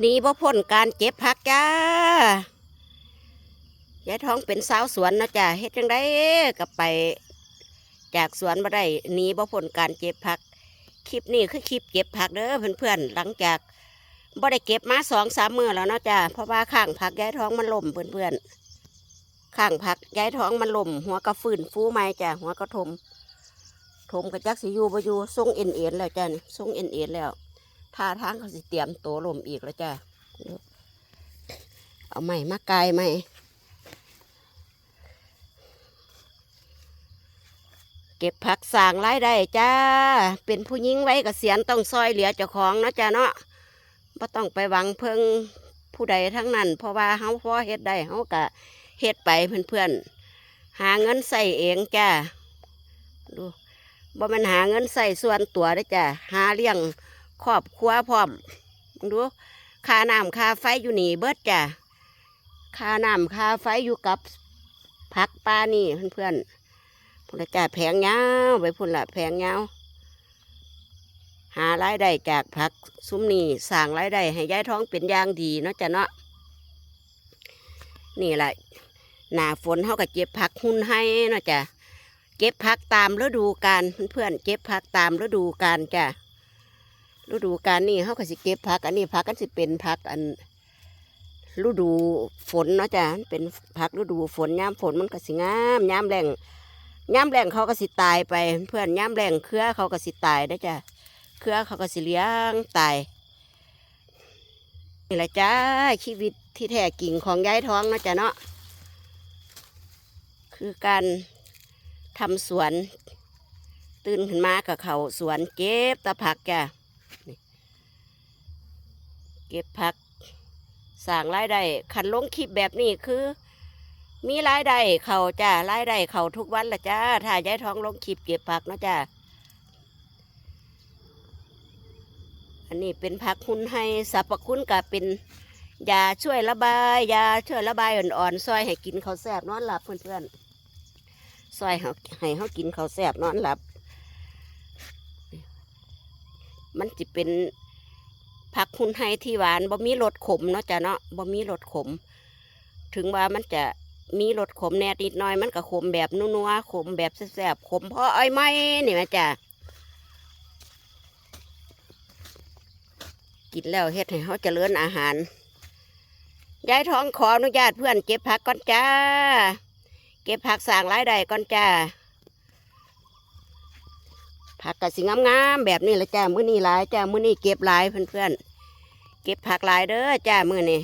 หนีบ่พ้นการเจ็บผักจ้ายายท้องเป็นสาวสวนนะจ้าเฮ็ดจังได้ก็ไป จากสวนมาได้หนีบ่พ้นการเจ็บผัก คลิปนี้คือคลิปเก็บผักเด้อเพื่อนๆหลังจากบ่ได้เก็บมาสองสามมือแล้วเนาะจ้าเพราะว่าข้างผักยายท้องมันล่มเพื่อนๆข้างผักยายท้องมันล่มหัวก็ฟื้นฟูใหม่จ้าหัวก็ทมทมกระจักสิยูบอยู่ทรงเอ็นเอ็นแล้วจ้านี่ทรงเอ็นเอ็นแล้ว ท่าทางเขาสิเตรียมตัวลมอีกแล้วจ้าเอาใหม่มากายใหม่เก็บผักสางรายได้จ้า เป็นผู้หญิงไว้กเกษียณต้องซอยเหลือเจ้าของเนาะจ้าเนาะบ่ต้องไปหวังเพิ่งผู้ใดทั้งนั้น เพราะว่าเฮาพอเฮ็ดได้เฮาก็เฮ็ดไปเพื่อนๆหาเงินใส่เองจ้าดูบ่มันหาเงินใส่ส่วนตัวได้จ้ะหาเลี้ยง ครอบครัวพร้อมดูค่าน้ำค่าไฟอยู่นี่เบิดจ้ะค่าน้ำค่าไฟอยู่กับพักปลานี่เพื่อนๆพุ่นละจ้ะแผงยาไปพุ่นละแผงยาหารายได้จากผักซุ้มนี่สร้างรายได้ให้ยายท้องเป็นอย่างดีเนาะจ้ะเนาะนี่แหละหนาฝนเขาก็เจ็บผักหุ่นให้เนาะจ้ะเก็บผักตามฤดูกาลเพื่อนๆเก็บผักตามฤดูกาลจ้ะ ฤดูกาลนี่เขาก็สิเก็บผัก อันนี้ผักกันสิเป็นผักอันฤดูฝนเนาะจ้ะเป็นผักฤดูฝนยามฝนมันก็สิงามยามแรงยามแรงเขาก็สิตายไป เพื่อนยามแรงเครือเขาก็สิตายได้จ้ะเครือเขาก็สิเลี้ยงตายนี่แหละจ้าชีวิตที่แท้กิ่งของย้ายท้องเนาะจ้ะเนาะคือการทำสวน ตื่นขึ้นมากับเขาสวนเก็บตะผักจ้ะ เก็บผักสร้างรายได้ขันลงคลิปแบบนี้คือ มีรายได้เขาจ้ารายได้เขาทุกวันละจ้าถ้ายายท้องลงคลิปเก็บผักนะจ้าอันนี้เป็นผักคุณให้สรรพคุณกับเป็นยาช่วยระบายยาช่วยระบายอ่อนๆซอยให้กินเขาแซ่บนอนหลับเพื่อนๆซอยให้เขากินเขาแซ่บนอนหลับ มันจะเป็น ผักคุณไฮที่หวานบ่มีรสขมเนาะจ้ะเนาะบ่มีรสขม ถึงว่ามันจะมีรสขมแน่นิดหน้อยมันก็ขมแบบนัวๆขมแบบแซ่บๆขมเพราะอ้อยไม้นี่ม่จ้ะกินแล้วเฮ็ดให้เขาเจริญอาหารยายท้องขออนุญาตเพื่อนเก็บผักก่อนจ้า เก็บผักสร้างรายได้ก่อนจ้า ผักกะสิงามๆแบบนี้ละจ้ามื้อนี้หลายจ้ามื้อนี้เก็บหลายเพื่อนๆเก็บผักหลายเด้อจ้ามื้อนี้